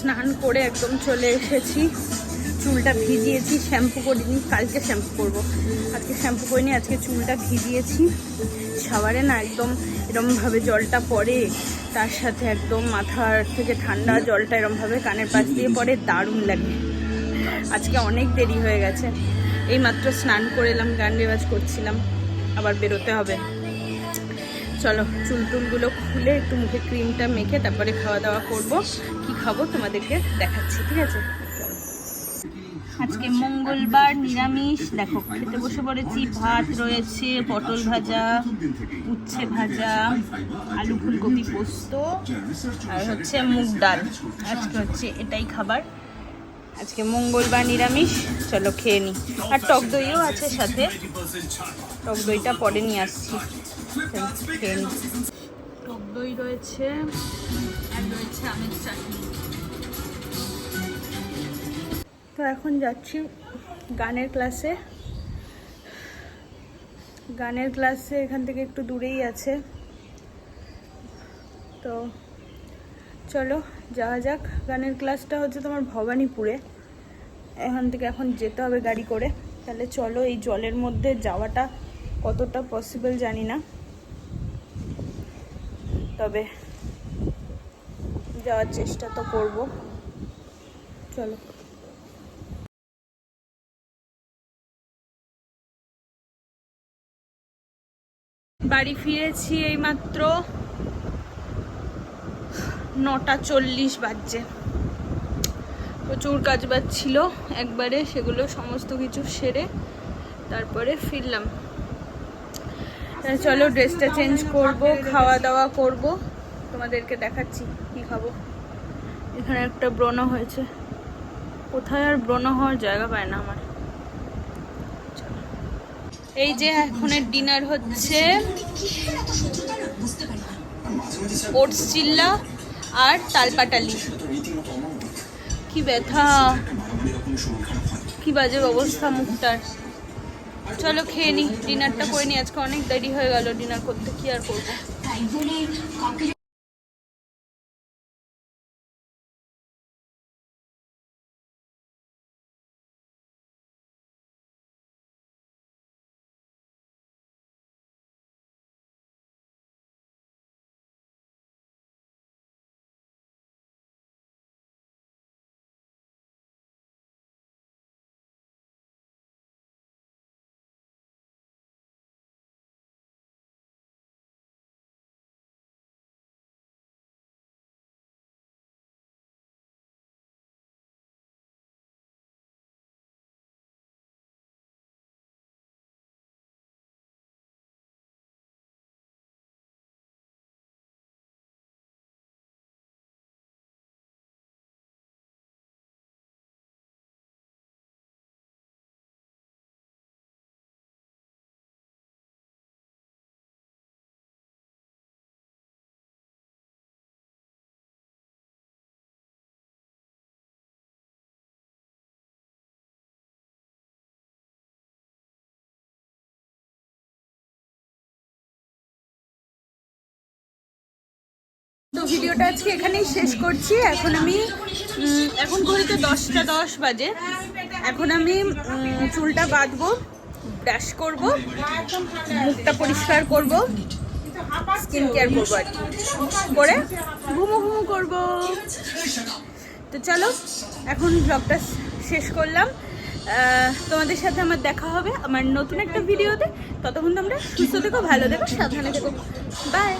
স্নান করে একদম চলে এসেছি। চুলটা ভিজিয়েছি, শ্যাম্পু করিনি, কালকে শ্যাম্পু করব। আজকে শ্যাম্পু করিনি, আজকে চুলটা ভিজিয়েছি। শাওয়ারে না একদম এরমভাবে জলটা পড়ে, তার সাথে একদম মাথার থেকে ঠান্ডা জলটা এরমভাবে কানের পাশ দিয়ে পড়ে, দারুণ লাগে। আজকে অনেক দেরি হয়ে গেছে। এই মাত্র স্নান করে এলাম, গান রেওয়াজ করছিলাম, আবার বেরোতে হবে। চলো, চুল টুলগুলো খুলে একটু মুখে ক্রিমটা মেখে তারপরে খাওয়া দাওয়া করব। খাব তোমাদেরকে দেখাচ্ছি, ঠিক আছে? আজকে মঙ্গলবার নিরামিষ। দেখো, খেতে বসে পড়েছি, ভাত রয়েছে, পটল ভাজা, উচ্ছে ভাজা, আলু ফুলকপি পোস্ত, আর হচ্ছে মুগ ডাল। আজকে হচ্ছে এটাই খাবার। আজকে মঙ্গলবার নিরামিষ। চলো খেয়ে নিই আর টক দইও আছে সাথে। টক দইটা পরে নিয়ে আসছি। খেয়ে নিই টক দই রয়েছে। আর রয়েছে আমের চাটনি। তো এখন যাচ্ছি গানের ক্লাসে গানের ক্লাসে এখান থেকে একটু দূরেই আছে। তো চলো যাওয়া যাক। গানের ক্লাসটা হচ্ছে তোমার ভবানীপুরে। এখান থেকে এখন যেতে হবে গাড়ি করে। তাহলে চলো এই জলের মধ্যে যাওয়াটা কতটা পসিবল জানি না। তবে যাওয়ার চেষ্টা তো করব। চলো। বাড়ি ফিরেছি এইমাত্র নটা চল্লিশ বাজছে। প্রচুর কাজ বাজ ছিল একবারে, সেগুলো সমস্ত কিছু সেরে তারপরে ফিরলাম। চলো ড্রেসটা চেঞ্জ করব খাওয়া দাওয়া করব। তোমাদেরকে দেখাচ্ছি কি খাব। এখানে একটা ব্রণ হয়েছে। কোথায় আর ব্রণ হওয়ার জায়গা পায় না আমার। এই যে এখনের ডিনার হচ্ছে ওটস চিল্লা আর তালপাটালি। কি ব্যথা। কি বাজে অবস্থা মুখটার। চলো খেয়ে নি, ডিনারটা করে নি, আজকে অনেক দেরি হয়ে গেল ডিনার করতে, কি আর করব? তো ভিডিওটা আজকে এখানেই শেষ করছি। এখন আমি এখন ঘড়িতে দশটা দশ বাজে। এখন আমি চুলটা বাঁধবো, ব্রাশ করব, মুখটা পরিষ্কার করব স্কিন কেয়ার করব আর করে ঘুমো ঘুমো করব। তো চলো, এখন ব্লগটা শেষ করলাম। তোমাদের সাথে আমার দেখা হবে আমার নতুন একটা ভিডিওতে। ততক্ষণ তোমরা সুস্থ থেকো, ভালো থেকো, সাবধানে থেকো। বাই